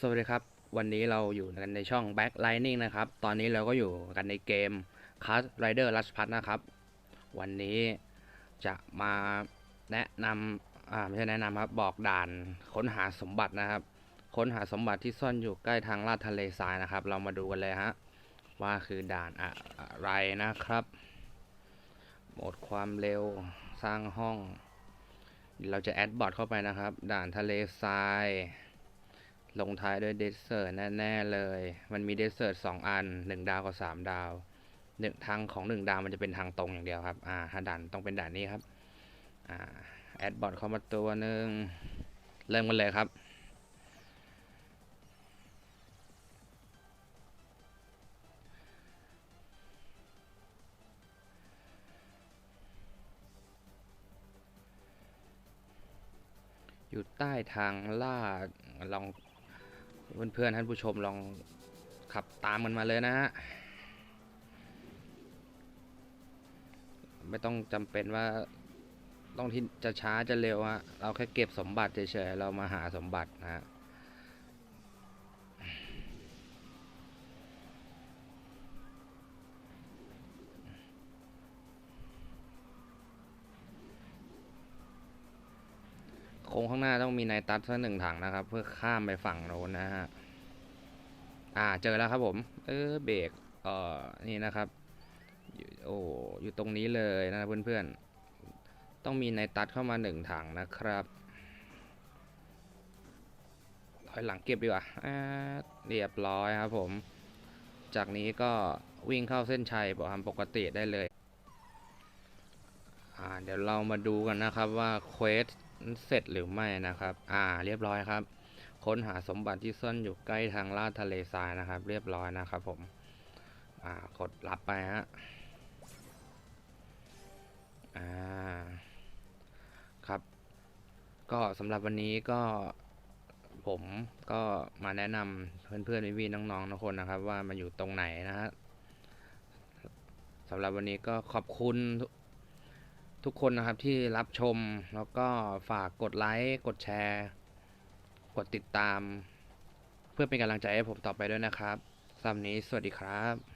สวัสดีครับ วันนี้เราอยู่กันในช่อง Back Lightning นะครับ ตอนนี้เราก็อยู่กันในเกม Cast Rider Rush p a t นะครับ วันนี้จะมาแนะนำอ่าไม่ใช่แนะนำครับ บอกด่านค้นหาสมบัตินะครับ ค้นหาสมบัติที่ซ่อนอยู่ใกล้ทางลาดทะเลทรายนะครับ เรามาดูกันเลยฮะ ว่าคือด่านอะไรนะครับ โหมดความเร็ว สร้างห้อง เราจะแอดบอทเข้าไปนะครับ ด่านทะเลทราย ลงท้ายด้วยเดสเซอร์แน่ๆเลย มันมีเดสเซอร์สองอันหนึ่งดาวกับสามดาวหนึ่งทางของหนึ่งดาวมันจะเป็นทางตรงอย่างเดียวครับ อ่าถ้าด่านต้องเป็นด่านนี้ครับ อ่า แอดบอทเข้ามาตัวหนึ่งเริ่มกันเลยครับอยู่ใต้ทางลาดลอง เพื่อนๆท่านผู้ชมลองขับตามกันมาเลยนะฮะไม่ต้องจำเป็นว่าต้องที่จะช้าจะเร็วฮะเราแค่เก็บสมบัติเฉยๆเรามาหาสมบัตินะฮะ ค้งข้างหน้าต้องมีไนตัสสักหนึ่งถังนะครับ เพื่อข้ามไปฝั่งโน้นนะฮะ อ่าเจอแล้วครับผม เออเบรกเอ่อนี่นะครับอยู่โอ้อยู่ตรงนี้เลยนะเพื่อนๆ ต้องมีไนตัสเข้ามาหนึ่งถังนะครับถอยหลังเก็บดีกว่าเรียบร้อยครับผม จากนี้ก็วิ่งเข้าเส้นชัยตามปกติได้เลยอ่าเดี๋ยวเรามาดูกันนะครับว่าเควส เสร็จหรือไม่นะครับ อ่า เรียบร้อยครับ ค้นหาสมบัติที่ซ่อนอยู่ใกล้ทางลาดทะเลทรายนะครับ เรียบร้อยนะครับ ผม อ่า กดรับไปฮะ อ่า ครับ ก็สำหรับวันนี้ก็ผมก็มาแนะนำเพื่อนๆพี่ๆน้องๆทุกคนนะครับ ว่ามันอยู่ตรงไหนนะฮะสำหรับวันนี้ก็ขอบคุณ ทุกคนนะครับที่รับชมแล้วก็ฝากกดไลค์กดแชร์ กดติดตาม เพื่อเป็นกำลังใจให้ผมต่อไปด้วยนะครับสำหรับนี้สวัสดีครับ